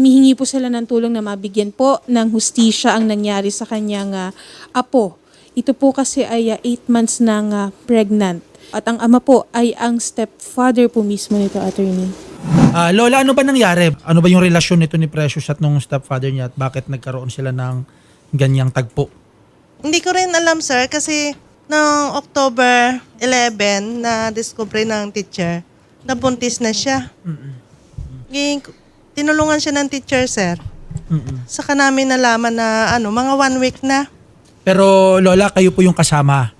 humihingi po sila ng tulong na mabigyan po ng hustisya ang nangyari sa kanyang ah, apo. Ito po kasi ay 8 months nang ah, pregnant. At ang ama po ay ang stepfather po mismo nito, attorney. Ah, Lola, ano ba nangyari? Ano ba yung relasyon nito ni Precious at nung stepfather niya at bakit nagkaroon sila ng ganyang tagpo? Hindi ko rin alam, sir, kasi noong October 11 na discovery ng teacher, nabuntis na siya. Ngayon, tinulungan siya ng teacher, sir. Mm-mm. Saka namin nalaman na ano, mga one week na. Pero Lola, kayo po yung kasama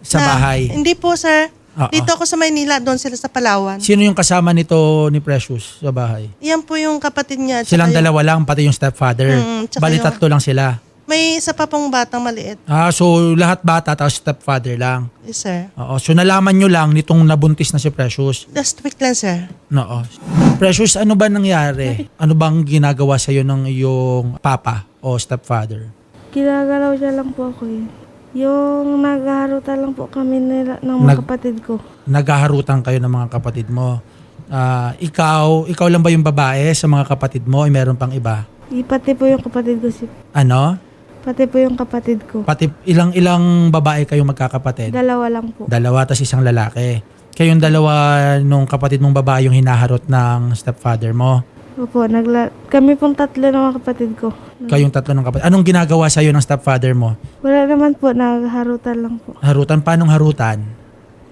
sa na- bahay. Hindi po, sir. Oo. Dito ako sa Maynila, doon sila sa Palawan. Sino yung kasama nito ni Precious sa bahay? Yan po yung kapatid niya. Silang yung- dalawa lang, pati yung stepfather. Mm, Bali yung- tatlo lang sila. May isa pa pong batang maliit. Ah, so lahat bata tapos stepfather lang. Yes, sir. Oo. So nalaman nyo lang nitong nabuntis na si Precious. Last week lang, sir. Oo. Precious, ano ba nangyari? Ano bang ginagawa sa ng iyong papa o stepfather? Ginagalaw siya lang po ako eh. Yung naghaharutan lang po kami nila, ng mga Nag- kapatid ko. Naghaharutan kayo ng mga kapatid mo. Ah, ikaw, ikaw lang ba yung babae sa mga kapatid mo? O meron pang iba? Di, pati po yung kapatid ko si... Ano? Pati po yung kapatid ko. Pati ilang ilang babae kayong magkakapatid? Dalawa lang po. Dalawa tas isang lalaki. Kayong dalawa nung kapatid mong babae yung hinaharot ng stepfather mo. Opo, nagla... Kami pong tatlo ng mga kapatid ko. Kayong tatlo ng kapatid. Anong ginagawa sa ng stepfather mo? Wala naman po, naghaharutan lang po. Harutan paanong harutan?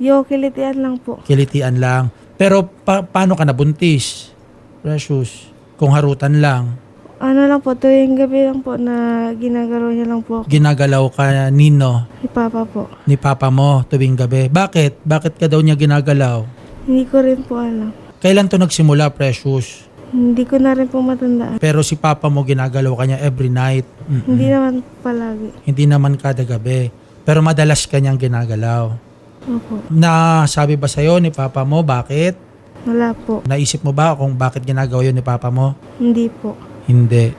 Yo, kilitian lang po. Kilitian lang. Pero pa- paano ka nabuntis? Precious. Kung harutan lang. Ano lang po, tuwing gabi lang po na ginagalaw niya lang po ako. Ginagalaw ka nino Si Papa po. ni papa mo tuwing gabi. Bakit? Bakit ka daw niya ginagalaw? Hindi ko rin po alam. Kailan to nagsimula, Precious? Hindi ko na rin po matandaan. Pero si papa mo ginagalaw ka niya every night. Mm-mm. Hindi naman palagi. Hindi naman kada gabi. Pero madalas ka niyang ginagalaw. Opo. Na sabi ba sa'yo ni papa mo, bakit? Wala po. Naisip mo ba kung bakit ginagawa yun ni papa mo? Hindi po. Hindi.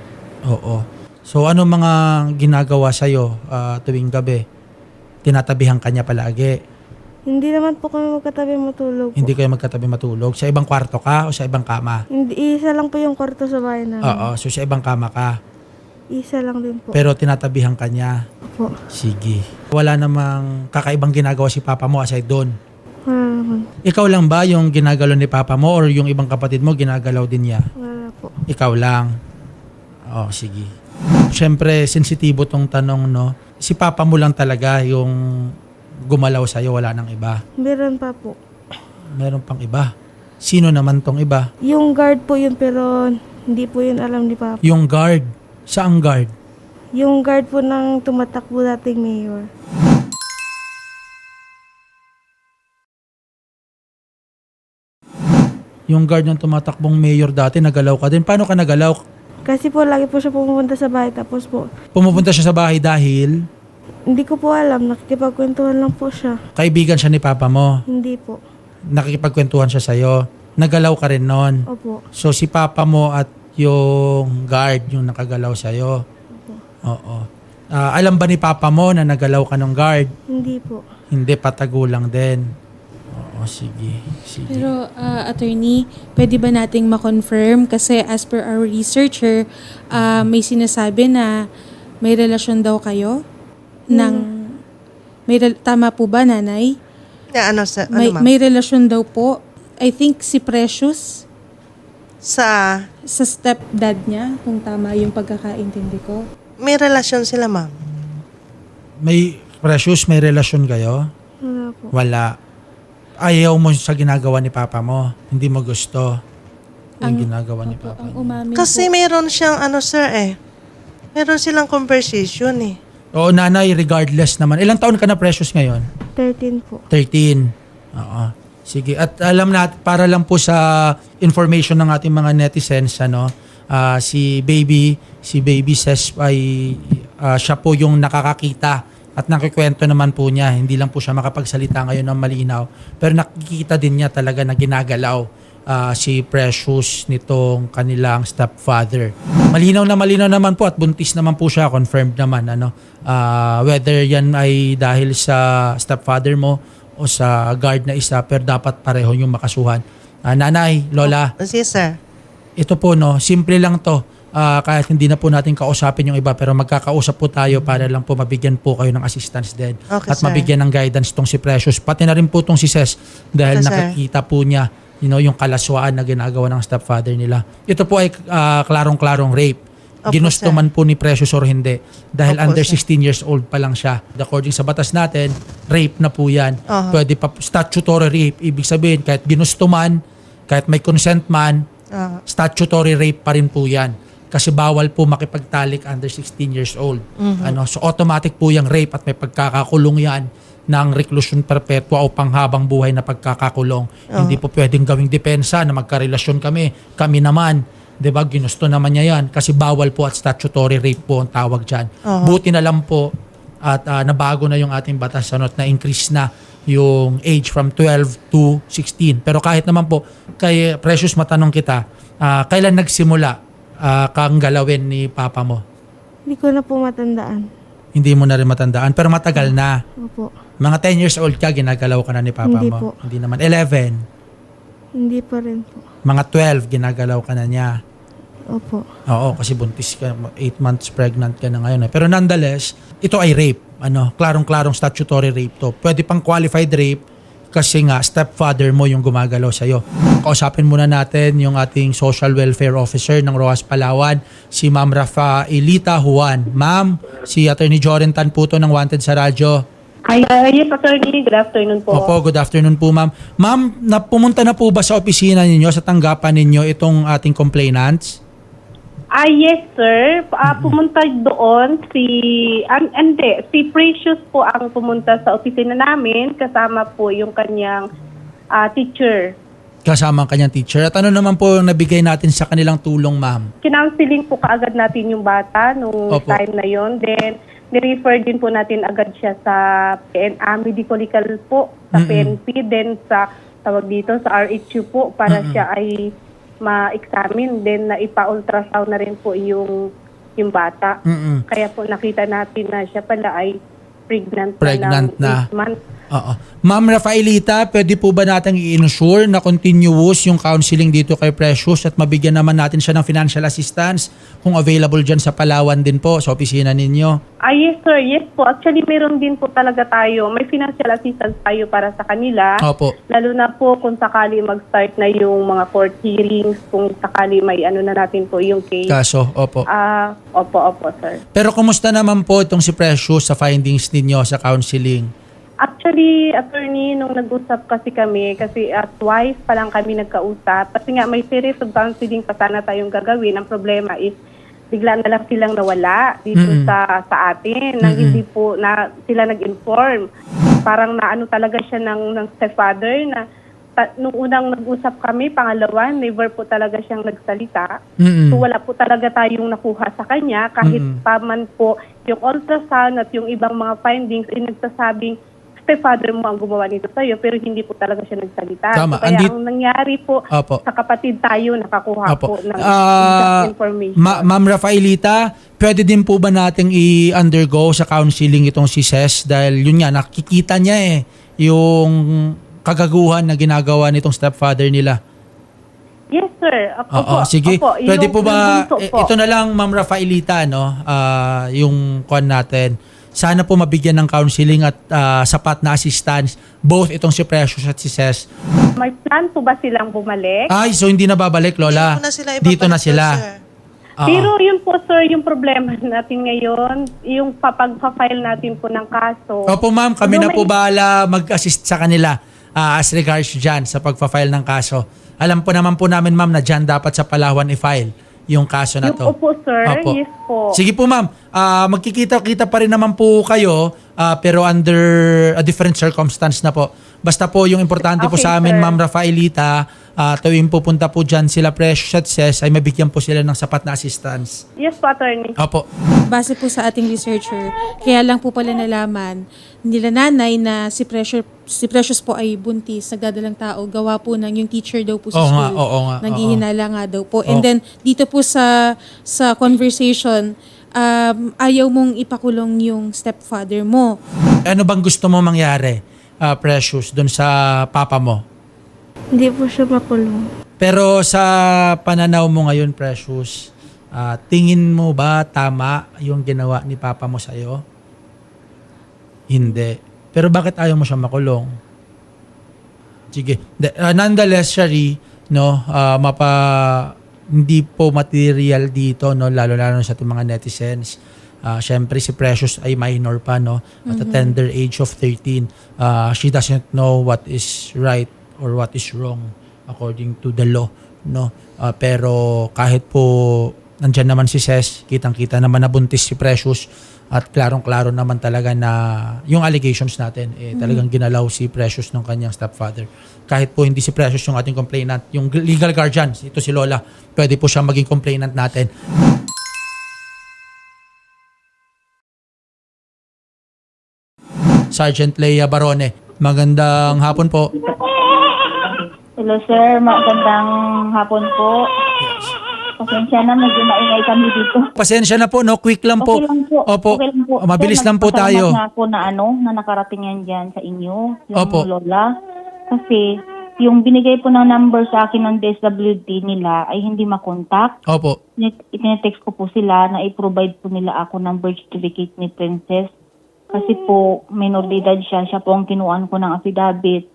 Oo. So ano mga ginagawa sa'yo ah, tuwing gabi? Tinatabihan ka niya palagi. Hindi naman po kami magkatabi matulog po. Hindi kayo magkatabi matulog. Sa ibang kwarto ka o sa ibang kama? Hindi, isa lang po yung kwarto sa bahay namin. Oo. So sa ibang kama ka. Isa lang din po. Pero tinatabihan ka niya. po. Sige. Wala namang kakaibang ginagawa si papa mo aside doon. Wala naman. Ikaw lang ba yung ginagalaw ni papa mo or yung ibang kapatid mo ginagalaw din niya? Wala po. Ikaw lang. Oh, sige. Siyempre, sensitibo tong tanong, no? Si papa mo lang talaga yung gumalaw sa'yo, wala nang iba. Meron pa po. Meron pang iba. Sino naman tong iba? Yung guard po yun pero hindi po yun alam ni Papa. Yung guard. Saang guard? Yung guard po ng tumatakbo dating mayor. Yung guard ng tumatakbong mayor dati, nagalaw ka din. Paano ka nagalaw? Kasi po lagi po siya pumupunta sa bahay tapos po Pumupunta siya sa bahay dahil hindi ko po alam. Nakikipagkwentuhan lang po siya. kaibigan siya ni papa mo. Hindi po. Nakikipagkwentuhan siya sa'yo. Nagalaw ka rin noon. Opo. So si papa mo at yung guard yung nakagalaw sa'yo. Oo. Ah, alam ba ni papa mo na nagalaw ka ng guard? Hindi po. Hindi, patago lang din. Oo, sige. Sige. Pero ah, attorney, pwede ba nating ma-confirm kasi as per our researcher, ah, may sinasabi na may relasyon daw kayo ng may rel- tama po ba nanay? Na ano, sa, ano May, ma'am? may relasyon daw po. I think si Precious Sa, sa stepdad niya, kung tama yung pagkakaintindi ko. may relasyon sila, ma'am. May, Precious, may relasyon kayo? Wala po. Wala. Ayaw mo sa ginagawa ni papa mo. Hindi mo gusto yung Ang- ginagawa ni papa mo. umamin Kasi meron siyang, ano, sir, eh. Meron silang conversation, eh. Oo, nanay, regardless naman. Ilang taon ka na, Precious, ngayon? 13 po. 13. Oo. Sige. At alam natin, para lang po sa information ng ating mga netizens, ano, ah, si Baby, si Baby says ay ah, siya po yung nakakakita at nakikwento naman po niya. Hindi lang po siya makapagsalita ngayon ng malinaw. Pero nakikita din niya talaga na ginagalaw ah, si Precious nitong kanilang stepfather. Malinaw na malinaw naman po at buntis naman po siya, confirmed naman. Ano, Ah, whether yan ay dahil sa stepfather mo o sa guard na isa, pero dapat pareho yung makasuhan. Ah, nanay, lola, Sige, sir. ito po no, simple lang to. Ah, kahit hindi na po natin kausapin yung iba pero magkakausap po tayo para lang po mabigyan po kayo ng assistance din Okay, at sir. mabigyan ng guidance tong si Precious pati na rin po tong si Ses dahil Okay, sir. nakikita po niya you know yung kalaswaan na ginagawa ng stepfather nila. Ito po ay ah, klarong-klarong rape. Opo, Ginusto sir. man po ni Precious or hindi dahil Opo, under sir. 16 years old pa lang siya. According sa batas natin, rape na po 'yan. Aha. Pwede pa statutory rape ibig sabihin kahit ginusto man, kahit may consent man, Ah, statutory rape pa rin po yan. Kasi bawal po makipagtalik under 16 years old. Ano, so automatic po yung rape at may pagkakakulong yan ng reclusion perpetua o panghabang buhay na pagkakakulong. Hindi po pwedeng gawing depensa na magkarelasyon kami. Kami naman, 'di ba? Ginusto naman niya 'yan kasi bawal po at statutory rape po ang tawag diyan. Oo. Buti na lang po at ah, nabago na yung ating batas ano, at na-increase na yung age from 12 to 16. Pero kahit naman po, kay Precious matanong kita, ah, kailan nagsimula ah, kang galawin ni papa mo? Hindi ko na po matandaan. Hindi mo na rin matandaan, pero matagal na. Opo. Mga 10 years old ka, ginagalaw ka na ni papa Hindi mo. po. Hindi naman. 11, Hindi pa rin po. mga 12, ginagalaw ka na niya. Opo. Oo, kasi buntis ka, 8 months pregnant ka na ngayon. eh. Pero nonetheless, ito ay rape. Ano, klarong-klarong statutory rape to. Pwede pang qualified rape kasi nga stepfather mo yung gumagalaw sa'yo. Kausapin muna natin yung ating social welfare officer ng Roas Palawan, si Ma'am Rafaelita Juan. Ma'am, si Attorney Joren Tan po to ng Wanted sa radyo. Hi, uh, yes, attorney. Good afternoon po. Opo, good afternoon po ma'am. Ma'am, napumunta na po ba sa opisina ninyo, sa tanggapan ninyo itong ating complainants? Ah, yes, sir. Ah, pumunta doon si... An, hindi, si Precious po ang pumunta sa opisina namin kasama po yung kanyang ah, teacher. kasama ang kanyang teacher. At ano naman po yung nabigay natin sa kanilang tulong, ma'am? Kinonseling po kaagad natin yung bata nung Opo. time na yon. Then, nirefer din po natin agad siya sa PNA Medical po, sa. PNP, then sa tawag dito sa RHU po para siya ay ma-examine. Then, naipa-ultrasound na rin po yung, yung bata. Mm-mm. Kaya po nakita natin na siya pala ay pregnant, Pregnant na. na ng 8 months. Oo. Ma'am Rafaelita, pwede po ba natin i-ensure na continuous yung counseling dito kay Precious at mabigyan naman natin siya ng financial assistance kung available dyan sa Palawan din po, sa opisina ninyo? Ah, yes sir, yes po. Actually, meron din po talaga tayo. May financial assistance tayo para sa kanila. Opo. Lalo na po kung sakali mag-start na yung mga court hearings, kung sakali may ano na natin po yung case. Kaso, opo. Ah, opo, opo, sir. Pero kumusta naman po itong si Precious sa findings ninyo sa counseling? Actually, attorney, nung nag-usap kasi kami, kasi uh, twice pa lang kami nagkausap, kasi nga may series of counseling pa sana tayong gagawin. Ang problema is, bigla na lang silang nawala dito Mm-mm. sa sa atin, nang Mm-mm. hindi po na sila nag-inform. Parang naano talaga siya ng, ng stepfather na ta- nung unang nag-usap kami, pangalawa, never po talaga siyang nagsalita. Mm-mm. So wala po talaga tayong nakuha sa kanya kahit Mm-mm. pa man po yung ultrasound at yung ibang mga findings ay nagsasabing stepfather mo ang gumawa nito sa'yo pero hindi po talaga siya nagsalita. Tama. So, kaya Andit- ang nangyari po Opo. sa kapatid tayo nakakuha Opo. po ng Ah, exact information. Ma- Ma'am Rafaelita, pwede din po ba nating i-undergo sa counseling itong si Ses dahil yun nga nakikita niya eh yung kagaguhan na ginagawa nitong stepfather nila. yes sir. Oo, Opo, sige. Opo, Pwede yung- po ba, yung bunso eh, po. ito na lang Ma'am Rafaelita, no? Ah, yung kwan natin. Sana po mabigyan ng counseling at ah, sapat na assistance both itong si Precious at si Ses. May plan po ba silang bumalik? Ay, so hindi na babalik, Lola. Dito na sila Dito na sila. sir. Oo. Pero yun po sir, yung problema natin ngayon, yung papag-file natin po ng kaso. Opo ma'am, kami na Ano po may- bahala mag-assist sa kanila ah, as regards dyan sa pag-file ng kaso. Alam po naman po namin ma'am na dyan dapat sa Palawan i-file yung kaso na to. opo sir, Opo. yes po. Sige po ma'am, Ah, magkikita-kita pa rin naman po kayo ah, pero under a different circumstance na po. Basta po yung importante po Okay, sa amin sir. ma'am Rafaelita, uh, tuwing pupunta po dyan sila Precious at Ses ay mabigyan po sila ng sapat na assistance. Yes po, attorney. Opo. Base po sa ating researcher, kaya lang po pala nalaman nila nanay na si Precious, si Precious po ay buntis, nagdadalang tao, gawa po ng yung teacher daw po sa Oo nga, school. oo nga, oo. Naghihinala nga daw po. Oo. And then, dito po sa sa conversation, um, ayaw mong ipakulong yung stepfather mo. Ano bang gusto mo mangyari, ah, Precious, dun sa papa mo? Hindi po siya makulong. Pero sa pananaw mo ngayon, Precious, ah, tingin mo ba tama yung ginawa ni Papa mo sa'yo? Hindi. Pero bakit ayaw mo siya makulong? Sige. De- ah, nonetheless, Shari, no, ah, mapa hindi po material dito, no, lalo lalo sa ating mga netizens. Ah, syempre si Precious ay minor pa, no, at a tender age of 13. Ah, she doesn't know what is right or what is wrong according to the law, no. Ah, pero kahit po nandyan naman si Ses, kitang-kita naman na buntis si Precious at klarong-klaro naman talaga na yung allegations natin, eh, talagang ginalaw si Precious ng kanyang stepfather. Kahit po hindi si Precious yung ating complainant, yung legal guardian, ito si Lola, pwede po siya maging complainant natin. Sergeant Leia Barone, magandang hapon po. Hello sir, magandang hapon po. Pasensya na, medyo maingay kami dito. Pasensya na po, no? Quick lang po. Okay lang po. Opo. Okay lang po. Mabilis Sir, lang po tayo. nga po na ano, na nakarating yan dyan sa inyo, yung Opo. lola. Kasi, yung binigay po ng number sa akin ng DSWD nila ay hindi makontak. Opo. Itinetext ko po sila na i-provide po nila ako ng birth certificate ni Princess. Kasi po, minor de edad siya. Siya po ang kinuhaan ko ng affidavit.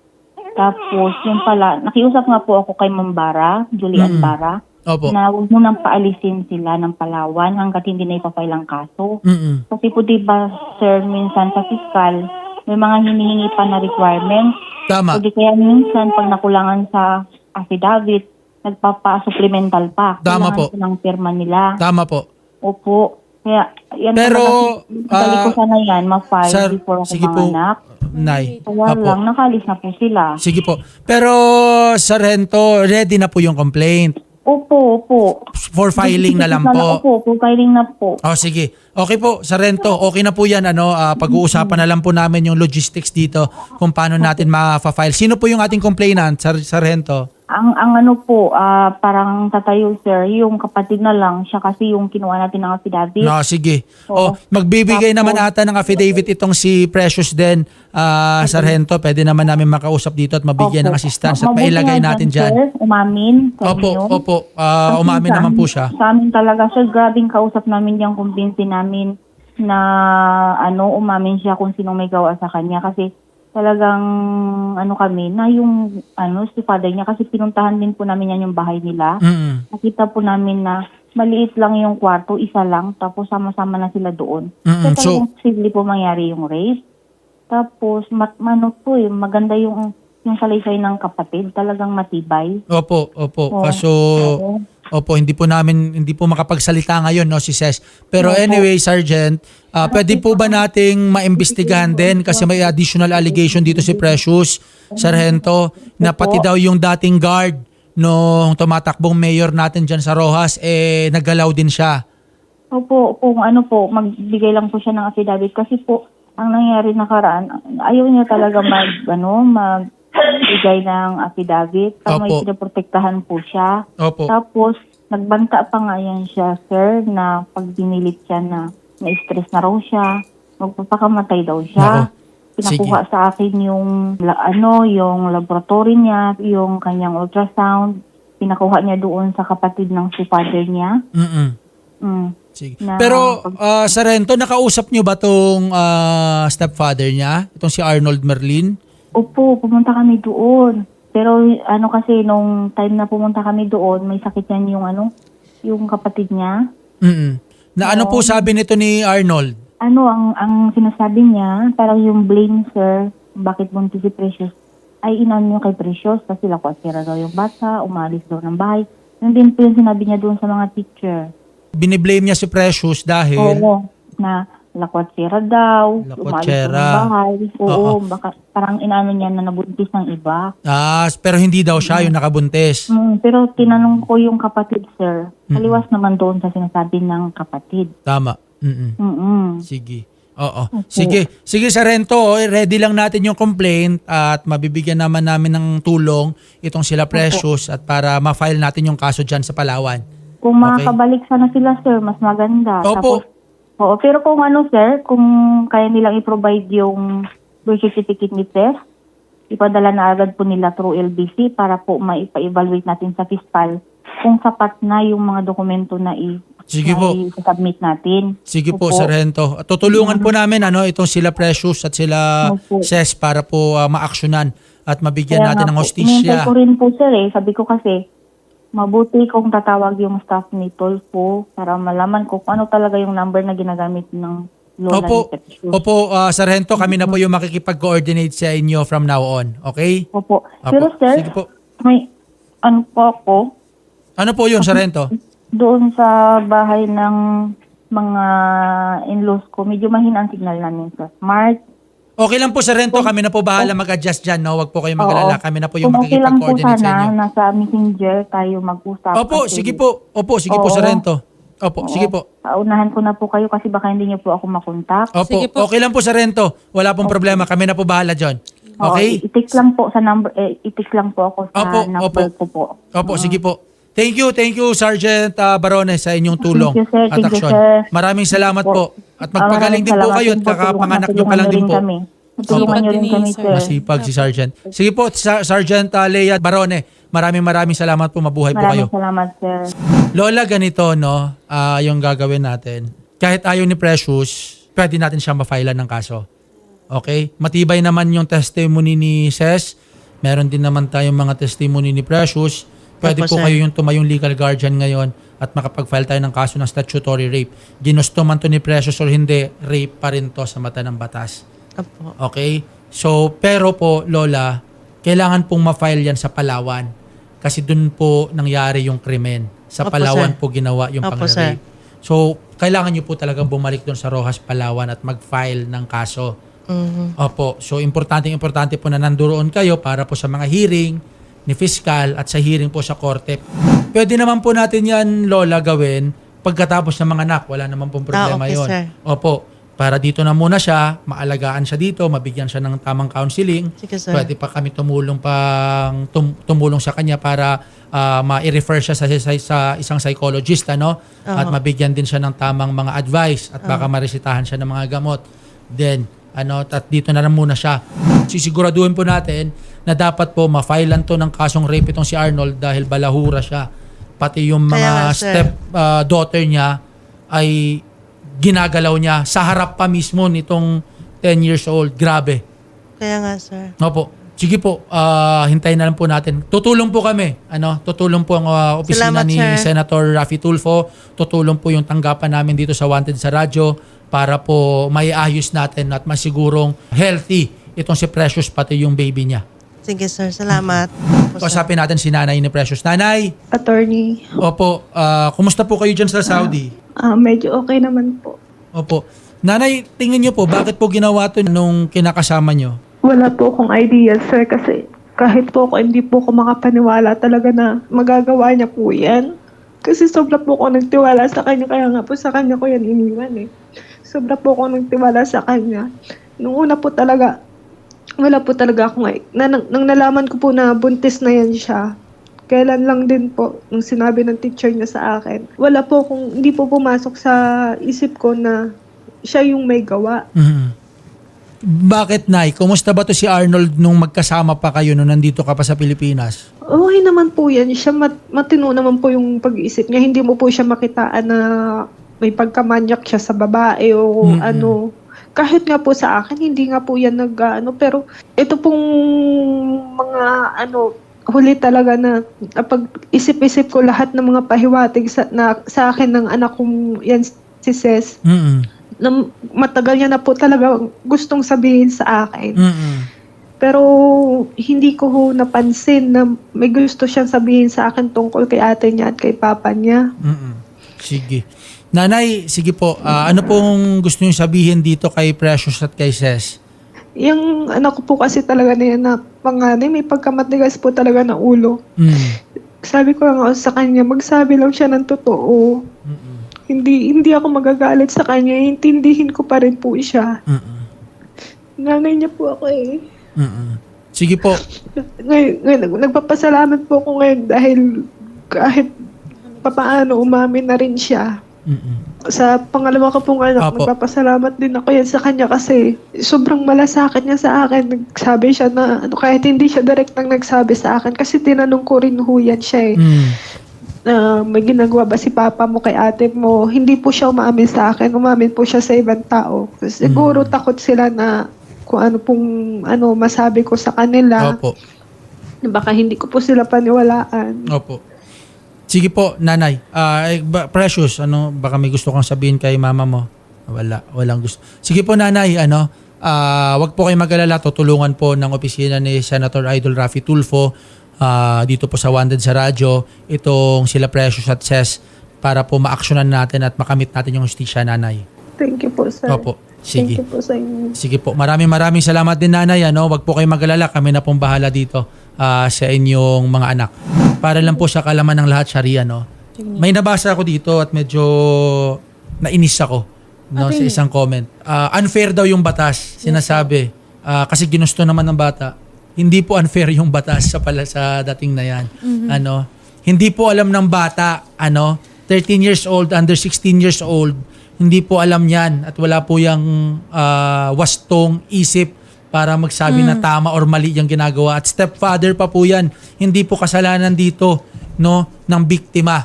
Tapos, yung pala, nakiusap nga po ako kay Mambara, Julian Mm. Bara, Opo. na huwag mo nang paalisin sila ng Palawan hanggat hindi na ipafile ang kaso. Mm-mm. Kasi po diba, sir, minsan sa fiscal, may mga hinihingi pa na requirements. Tama. O di kaya minsan, pag nakulangan sa affidavit, nagpapa-supplemental pa. Tama Kailangan po. ng pirma nila. Tama po. Opo. Kaya, yan Pero, Dali ko ah, sana yan, ma-file Sir, before ako sige po. manganak. Nay. Kaya Opo. lang, nakalis na po sila. Sige po. Pero, Sargento, ready na po yung complaint. Opo, opo. For filing na lang po. Opo, for filing na po. Oh, sige. Okay po, Sarento, okay na po yan. Ano, ah, pag-uusapan na lang po namin yung logistics dito kung paano natin ma-file. Sino po yung ating complainant, Sar Sargento? Ang ang ano po, ah, parang tatayo sir, yung kapatid na lang, siya kasi yung kinuha natin ng affidavit. No, sige. Oh, Oo. magbibigay Tapos- naman ata ng affidavit itong si Precious din, ah, Sargento. Pwede naman namin makausap dito at mabigyan Opo. ng assistance at Mabuti mailagay nga natin dyan. Sir, umamin. sa Opo, inyo. opo. Ah, Kasi umamin sa naman amin- po siya. Sa amin talaga, sir, grabing kausap namin yung kumbinsi namin na ano, umamin siya kung sino may gawa sa kanya. Kasi talagang ano kami, na yung ano, si father niya, kasi pinuntahan din po namin yan yung bahay nila. Mm-mm. Nakita po namin na maliit lang yung kwarto, isa lang, tapos sama-sama na sila doon. Mm-mm. So, So- talagang posible po mangyari yung rape. Tapos, mat, ano po eh, maganda yung yung salaysay ng kapatid, talagang matibay. Opo, opo. Oo. Kaso, Oo. Opo, hindi po namin, hindi po makapagsalita ngayon, no, si Ses. Pero Opo. anyway, Sergeant, ah, pwede po ba nating maimbestigahan din kasi may additional allegation dito si Precious, Sargento, na pati daw yung dating guard nung tumatakbong mayor natin dyan sa Rojas, eh, naggalaw din siya. Opo, kung ano po, magbigay lang po siya ng affidavit kasi po, ang nangyari nakaraan, ayaw niya talaga mag, ano, magbigay ng affidavit. Ang may Opo. pinaprotektahan po siya. Opo. Tapos, nagbanta pa nga yan siya, sir, na pag dinilit siya na na-stress na raw siya, magpapakamatay daw siya. Nako. Pinakuha sa akin yung, la- ano, yung laboratory niya, yung kanyang ultrasound. Pinakuha niya doon sa kapatid ng si father niya. Mm-mm. Mm. Sige. Na- Pero, ah, Sargento, nakausap nyo ba tong ah, stepfather niya? Itong si Arnold Merlin? Opo, pumunta kami doon. Pero ano kasi nung time na pumunta kami doon, may sakit yan yung ano, yung kapatid niya. Mm-mm. Na ano po sabi nito ni Arnold? Ano ang ang sinasabi niya, parang yung blame sir, bakit buntis si Precious, ay inan niyo kay Precious kasi lakwasira daw yung bata, umalis daw ng bahay. Yun din po yung sinabi niya doon sa mga teacher. Biniblame niya si Precious dahil... Oo, na lakwatsira daw, umalis daw Lakwatsera. ng bahay. Oo, Oo. baka parang inano niya na nabuntis ng iba. Ah, pero hindi daw siya yung nakabuntis. Mm, pero tinanong ko yung kapatid, sir. Kaliwas naman doon sa sinasabi ng kapatid. Tama. Mm-mm. Mm-mm. Sige. Oo. Sige. Sige, Sarento. oh, Ready lang natin yung complaint at mabibigyan naman namin ng tulong itong sila Precious at para ma-file natin yung kaso dyan sa Palawan. Kung Okay. makakabalik sana sila, sir, mas maganda. Opo. Tapos, oo, pero kung ano, sir, kung kaya nilang i-provide yung birth certificate ni Tess, ipadala na agad po nila through LBC para po maipa-evaluate natin sa fiscal kung sapat na yung mga dokumento na i- Sige na po. i-submit natin. Sige po, Opo. Sargento. Tutulungan po namin ano itong sila Precious at sila Opo. Ses para po ah, maaksyonan at mabigyan Kaya natin nga ng po, hostisya. inintay ko rin po sir eh. Sabi ko kasi, mabuti kung tatawag yung staff ni Tolfo para malaman ko kung ano talaga yung number na ginagamit ng lola Opo, ni Precious. opo ah, Sargento, kami na po yung makikipag-coordinate sa inyo from now on. Okay? Opo. Opo. Pero sir, Sige po. may ano po ako, Ano po yun, Sargento? doon sa bahay ng mga in-laws ko, medyo mahina ang signal namin sa smart. Okay lang po, Sargento. Kami na po bahala mag-adjust dyan. No? Huwag po kayo mag-alala. Oo. Kami na po yung Kung okay lang po makikipag-coordinate sa sana, inyo. nasa messenger tayo mag-usap. Opo, kasi sige po. Opo, sige po, Oo. Sargento. Opo, Oo. sige po. Paunahan ko na po kayo kasi baka hindi niyo po ako makontak. Opo, Sige po. okay lang po, Sargento. Wala pong problema. Kami na po bahala dyan. Oo, Okay? i-text lang po sa number, eh, i-text lang po ako sa Opo, number opo. ko po. Opo, sige po. Thank you, thank you Sergeant uh, Barones sa inyong tulong Thank you, sir. at Thank you, aksyon. sir. Maraming salamat po. At Ah, magpagaling din po maraming kayo at kakapanganak nyo pa lang din po. Kami. Tulungan nyo rin kami, sir. Masipag si Sergeant. Sige po, Sa- Sergeant uh, Lea Barone, maraming maraming salamat po. Mabuhay po kayo. Maraming salamat, sir. Lola, ganito, no, ah, yung gagawin natin. Kahit ayaw ni Precious, pwede natin siya ma-file ng kaso. Okay? Matibay naman yung testimony ni Ses. Meron din naman tayong mga testimony ni Precious. Pwede Opo, po sir. kayo yung tumayong legal guardian ngayon at makapag-file tayo ng kaso ng statutory rape. Ginusto man to ni Precious or hindi, rape pa rin to sa mata ng batas. Opo. Okay? So, pero po, Lola, kailangan pong ma-file yan sa Palawan. Kasi dun po nangyari yung krimen. Sa Opo, Palawan sir. po ginawa yung Opo, pang-rape. So, kailangan nyo po talagang bumalik dun sa Rojas, Palawan at mag-file ng kaso. Mhm. Opo. So, importante importante po na nandoon kayo para po sa mga hearing ni fiscal at sa hearing po sa korte. Pwede naman po natin yan, Lola, gawin pagkatapos ng mga anak. Wala naman pong problema Ah, okay, yon. sir. Opo. Para dito na muna siya, maalagaan siya dito, mabigyan siya ng tamang counseling. Sige, sir. Pwede pa kami tumulong pang tum- tumulong sa kanya para ah, ma-refer siya sa, sa, sa isang psychologist ano at Oo. mabigyan din siya ng tamang mga advice at baka maresitahan siya ng mga gamot. Then ano at dito na lang muna siya. Sisiguraduhin po natin na dapat po ma-filean to ng kasong rape itong si Arnold dahil balahura siya. Pati yung Kaya mga nga, sir. step ah, daughter niya ay ginagalaw niya sa harap pa mismo nitong 10 years old. Grabe. Kaya nga, sir. Opo. Sige po, ah, hintayin na lang po natin. Tutulong po kami. Ano, tutulong po ang ah, opisina Salamat, ni sir. Senator Raffy Tulfo. Tutulong po yung tanggapan namin dito sa Wanted sa radyo para po maiayos natin at masigurong healthy itong si Precious pati yung baby niya. Sige, sir. Salamat. Opo, sir. Kausapin natin si nanay ni Precious. Nanay, attorney. opo, ah, kumusta po kayo dyan sa Saudi? Ah, medyo okay naman po. Opo. Nanay, tingin niyo po, bakit po ginawa to nung kinakasama niyo? Wala po akong idea, sir, kasi kahit po ako, hindi po ako makapaniwala talaga na magagawa niya po yan. Kasi sobra po ako nagtiwala sa kanya, kaya nga po sa kanya ko yan iniwan eh. Sobra po ako nagtiwala sa kanya. Nung una po talaga, wala po talaga ako nga. Na, nang, nang nalaman ko po na buntis na yan siya, kailan lang din po, nung sinabi ng teacher niya sa akin, wala po kung hindi po pumasok sa isip ko na siya yung may gawa. Mhm. Bakit, Nay? Kumusta ba to si Arnold nung magkasama pa kayo nung nandito ka pa sa Pilipinas? Okay naman po yan. Siya mat- matino naman po yung pag-iisip niya. Hindi mo po siya makitaan na may pagkamanyak siya sa babae o Mm-mm. ano. Kahit nga po sa akin, hindi nga po yan nag ano. Pero ito pong mga ano, huli talaga na pag isip-isip ko lahat ng mga pahiwatig sa, na, sa akin ng anak kong yan si Ces, Mm-mm. na matagal niya na po talaga gustong sabihin sa akin. Mm-mm. Pero hindi ko ho napansin na may gusto siyang sabihin sa akin tungkol kay ate niya at kay papa niya. Mm-mm. Sige. Nanay, sige po. ah, ano pong gusto niyo sabihin dito kay Precious at kay Ses? Yung anak ko po kasi talaga na yan na panganay, may pagkamatigas po talaga ng ulo. Mm. Sabi ko nga sa kanya, magsabi lang siya ng totoo. Mm-mm. Hindi hindi ako magagalit sa kanya, intindihin ko pa rin po siya. Mm-mm. Nanay niya po ako eh. Mm-mm. Sige po. Ngayon, ngayon, nagpapasalamat po ako ngayon dahil kahit papaano umamin na rin siya. Mm-mm. Sa pangalawa ko pong anak, Apo. nagpapasalamat din ako yan sa kanya kasi sobrang malasakit niya sa akin. Nagsabi siya na, ano, kahit hindi siya direct nang nagsabi sa akin kasi tinanong ko rin ho yan siya eh. Mm. na may ginagawa ba si papa mo kay ate mo, hindi po siya umamin sa akin, umamin po siya sa ibang tao. Siguro takot sila na kung ano pong ano masabi ko sa kanila, Opo. baka hindi ko po sila paniwalaan. Opo. Sige po, nanay. Ba- precious, ano, baka may gusto kang sabihin kay mama mo. Wala, walang gusto. Sige po, nanay, ano, ah, wag po kayo mag-alala. Tutulungan po ng opisina ni Senator Idol Rafi Tulfo ah, dito po sa Wanted sa radyo itong sila Precious at Ses para po ma-actionan natin at makamit natin yung justisya, nanay. Thank you po, sir. Opo. Sige. Thank you po sa inyo. Sige po. Maraming maraming salamat din nanay. Ano? Wag po kayo mag-alala. Kami na pong bahala dito ah, sa inyong mga anak. Para lang po sa kalaman ng lahat, Sharia. No? May nabasa ako dito at medyo nainis ako no, sa isang comment. Ah, unfair daw yung batas, sinasabi. Ah, kasi ginusto naman ng bata. Hindi po unfair yung batas sa pala sa dating na yan. Ano? Hindi po alam ng bata, ano, 13 years old, under 16 years old, hindi po alam yan at wala po yung ah, wastong isip para magsabi na tama or mali yung ginagawa. At stepfather pa po yan. Hindi po kasalanan dito no, ng biktima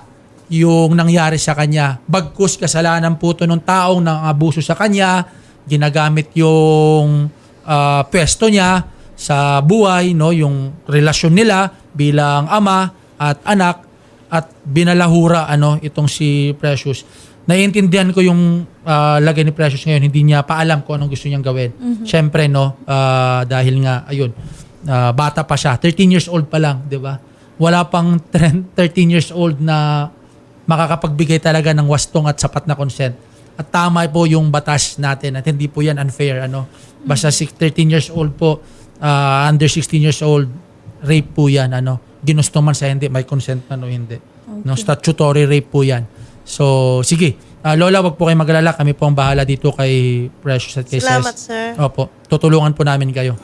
yung nangyari sa kanya. Bagkus kasalanan po to ng taong nang abuso sa kanya, ginagamit yung ah, pwesto niya sa buhay, no, yung relasyon nila bilang ama at anak at binalahura ano itong si Precious. Naiintindihan ko yung ah, lagay ni Precious ngayon, hindi niya pa alam kung anong gusto niyang gawin. Syempre no, ah, dahil nga ayun, ah, bata pa siya, 13 years old pa lang, 'di ba? Wala pang 10 13 years old na makakapagbigay talaga ng wastong at sapat na consent. At tama po yung batas natin at hindi po yan unfair. Ano? Basta six- 13 years old po, ah, under 16 years old, rape po yan. Ano? Ginusto man sa hindi, may consent man o hindi. No, statutory rape po yan. So, sige. Ah, Lola, wag po kayo mag-alala. Kami po ang bahala dito kay Precious at kay Salamat, Ces. sir. Opo. Tutulungan po namin kayo.